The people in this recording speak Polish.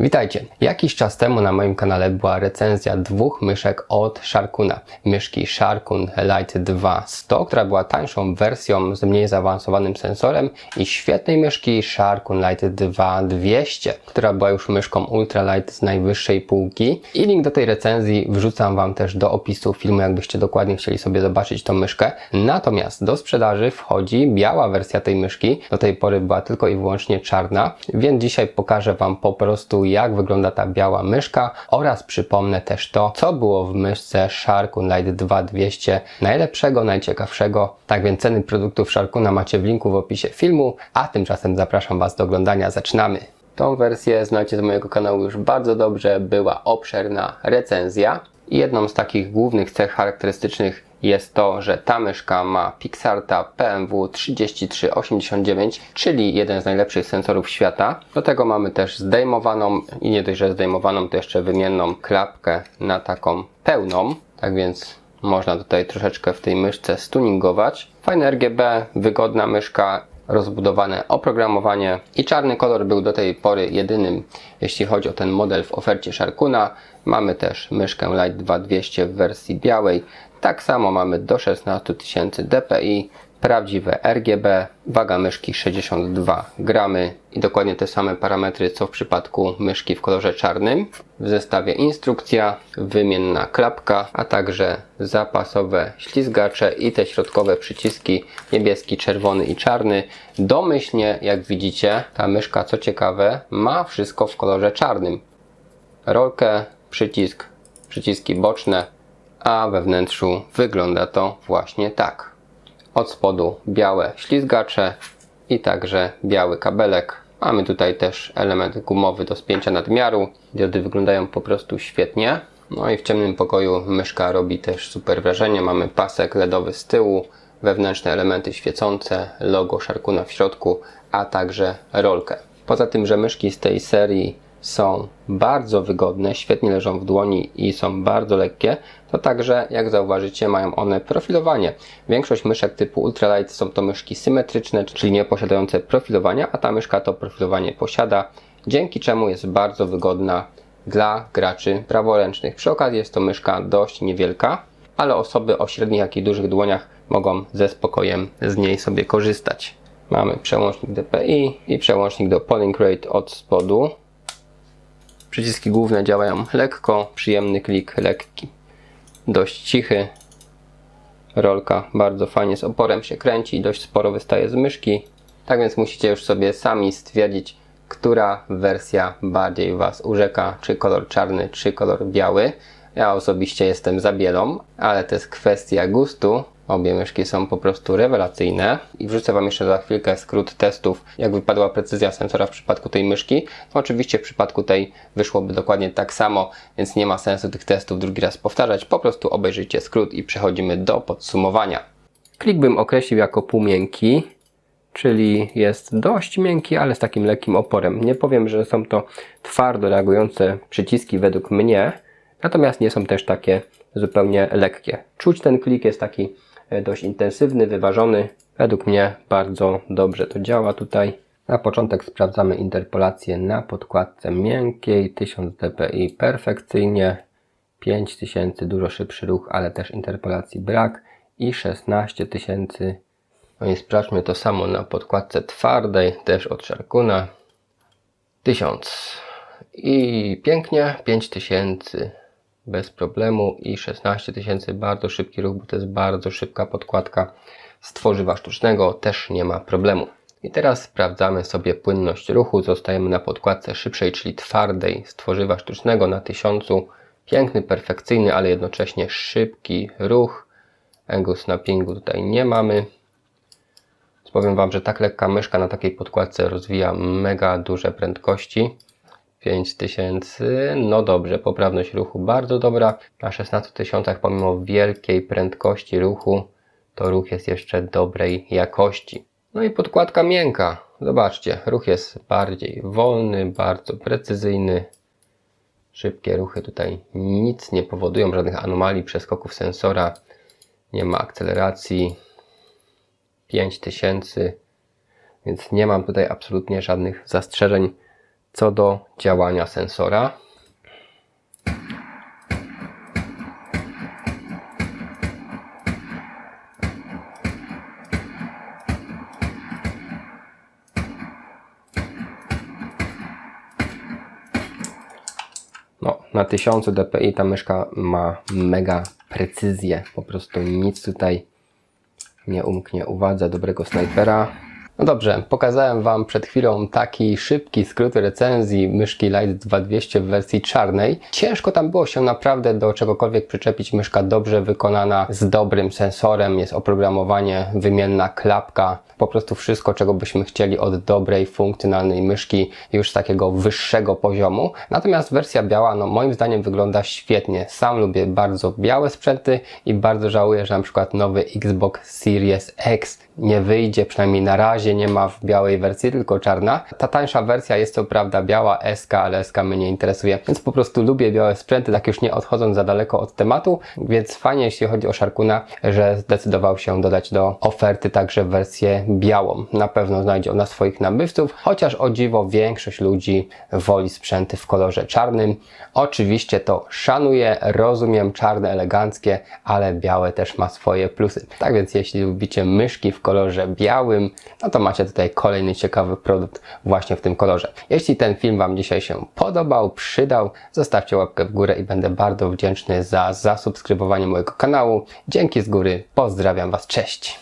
Witajcie. Jakiś czas temu na moim kanale była recenzja dwóch myszek od Sharkuna. Myszki Sharkun Lite 2 100, która była tańszą wersją z mniej zaawansowanym sensorem i świetnej myszki Sharkun Lite 2 200, która była już myszką Ultra Light z najwyższej półki. I link do tej recenzji wrzucam Wam też do opisu filmu, jakbyście dokładnie chcieli sobie zobaczyć tą myszkę. Natomiast do sprzedaży wchodzi biała wersja tej myszki. Do tej pory była tylko i wyłącznie czarna, więc dzisiaj pokażę Wam po prostu jak wygląda ta biała myszka oraz przypomnę też to, co było w myszce Sharkun Lite 2200 najlepszego, najciekawszego. Tak więc ceny produktów Sharkuna macie w linku w opisie filmu, a tymczasem zapraszam Was do oglądania. Zaczynamy! Tą wersję znacie z mojego kanału już bardzo dobrze, była obszerna recenzja. Jedną z takich głównych cech charakterystycznych jest to, że ta myszka ma Pixarta PMW 3389, czyli jeden z najlepszych sensorów świata. Do tego mamy też zdejmowaną i nie dość, że zdejmowaną, to jeszcze wymienną klapkę na taką pełną. Tak więc można tutaj troszeczkę w tej myszce stuningować. Fajne RGB, wygodna myszka rozbudowane oprogramowanie i czarny kolor był do tej pory jedynym, jeśli chodzi o ten model w ofercie Sharkuna. Mamy też myszkę Lite 2200 w wersji białej. Tak samo mamy do 16 000 dpi, prawdziwe RGB, waga myszki 62 gramy i dokładnie te same parametry co w przypadku myszki w kolorze czarnym. W zestawie instrukcja, wymienna klapka, a także zapasowe ślizgacze i te środkowe przyciski niebieski, czerwony i czarny. Domyślnie, jak widzicie, ta myszka, co ciekawe, ma wszystko w kolorze czarnym. Rolkę, przycisk, przyciski boczne, a we wnętrzu wygląda to właśnie tak. Od spodu białe ślizgacze i także biały kabelek. Mamy tutaj też element gumowy do spięcia nadmiaru. Diody wyglądają po prostu świetnie. No i w ciemnym pokoju myszka robi też super wrażenie. Mamy pasek LEDowy z tyłu, wewnętrzne elementy świecące, logo Sharkuna w środku, a także rolkę. Poza tym, że myszki z tej serii są bardzo wygodne, świetnie leżą w dłoni i są bardzo lekkie, to także, jak zauważycie, mają one profilowanie. Większość myszek typu Ultralight są to myszki symetryczne, czyli nie posiadające profilowania, a ta myszka to profilowanie posiada, dzięki czemu jest bardzo wygodna dla graczy praworęcznych. Przy okazji jest to myszka dość niewielka, ale osoby o średnich jak i dużych dłoniach mogą ze spokojem z niej sobie korzystać. Mamy przełącznik DPI i przełącznik do polling rate od spodu. Przyciski główne działają lekko, przyjemny klik, lekki, dość cichy. Rolka bardzo fajnie z oporem się kręci, dość sporo wystaje z myszki. Tak więc musicie już sobie sami stwierdzić, która wersja bardziej Was urzeka, czy kolor czarny, czy kolor biały. Ja osobiście jestem za bielą, ale to jest kwestia gustu. Obie myszki są po prostu rewelacyjne i wrzucę Wam jeszcze za chwilkę skrót testów, jak wypadła precyzja sensora w przypadku tej myszki. No oczywiście w przypadku tej wyszłoby dokładnie tak samo, więc nie ma sensu tych testów drugi raz powtarzać. Po prostu obejrzyjcie skrót i przechodzimy do podsumowania. Klik bym określił jako półmiękki, czyli jest dość miękki, ale z takim lekkim oporem. Nie powiem, że są to twardo reagujące przyciski według mnie, natomiast nie są też takie zupełnie lekkie. Czuć ten klik jest taki dość intensywny, wyważony. Według mnie bardzo dobrze to działa tutaj. Na początek sprawdzamy interpolację na podkładce miękkiej, 1000 dpi perfekcyjnie, 5000 dużo szybszy ruch, ale też interpolacji brak i 16000. No i sprawdźmy to samo na podkładce twardej, też od Sharkuna. 1000 i pięknie, 5000 bez problemu i 16 tysięcy bardzo szybki ruch, bo to jest bardzo szybka podkładka z tworzywa sztucznego, też nie ma problemu. I teraz sprawdzamy sobie płynność ruchu. Zostajemy na podkładce szybszej, czyli twardej z tworzywa sztucznego na 1000. Piękny, perfekcyjny, ale jednocześnie szybki ruch. Angle snappingu tutaj nie mamy. Powiem Wam, że tak lekka myszka na takiej podkładce rozwija mega duże prędkości. 5000, no dobrze, poprawność ruchu bardzo dobra. Na 16 tysiącach pomimo wielkiej prędkości ruchu, to ruch jest jeszcze dobrej jakości. No i podkładka miękka. Zobaczcie, ruch jest bardziej wolny, bardzo precyzyjny. Szybkie ruchy tutaj nic nie powodują, żadnych anomalii przeskoków sensora. Nie ma akceleracji. 5000, więc nie mam tutaj absolutnie żadnych zastrzeżeń Co do działania sensora, No, na 1000 dpi ta myszka ma mega precyzję. Po prostu nic tutaj nie umknie uwadze dobrego snajpera. No dobrze, pokazałem Wam przed chwilą taki szybki skrót recenzji myszki Light 2200 w wersji czarnej. Ciężko tam było się naprawdę do czegokolwiek przyczepić. Myszka dobrze wykonana, z dobrym sensorem, jest oprogramowanie, wymienna klapka. Po prostu wszystko, czego byśmy chcieli od dobrej, funkcjonalnej myszki już z takiego wyższego poziomu. Natomiast wersja biała, no moim zdaniem wygląda świetnie. Sam lubię bardzo białe sprzęty i bardzo żałuję, że na przykład nowy Xbox Series X nie wyjdzie, przynajmniej na razie nie ma w białej wersji, tylko czarna. Ta tańsza wersja jest co prawda biała SK, ale SK mnie nie interesuje, więc po prostu lubię białe sprzęty, tak już nie odchodząc za daleko od tematu, więc fajnie jeśli chodzi o Sharkuna, że zdecydował się dodać do oferty także wersję białą. Na pewno znajdzie ona swoich nabywców, chociaż o dziwo większość ludzi woli sprzęty w kolorze czarnym. Oczywiście to szanuję, rozumiem czarne, eleganckie, ale białe też ma swoje plusy. Tak więc jeśli lubicie myszki w kolorze białym, no to macie tutaj kolejny ciekawy produkt właśnie w tym kolorze. Jeśli ten film Wam dzisiaj się podobał, przydał, zostawcie łapkę w górę i będę bardzo wdzięczny za zasubskrybowanie mojego kanału. Dzięki z góry, pozdrawiam Was, cześć!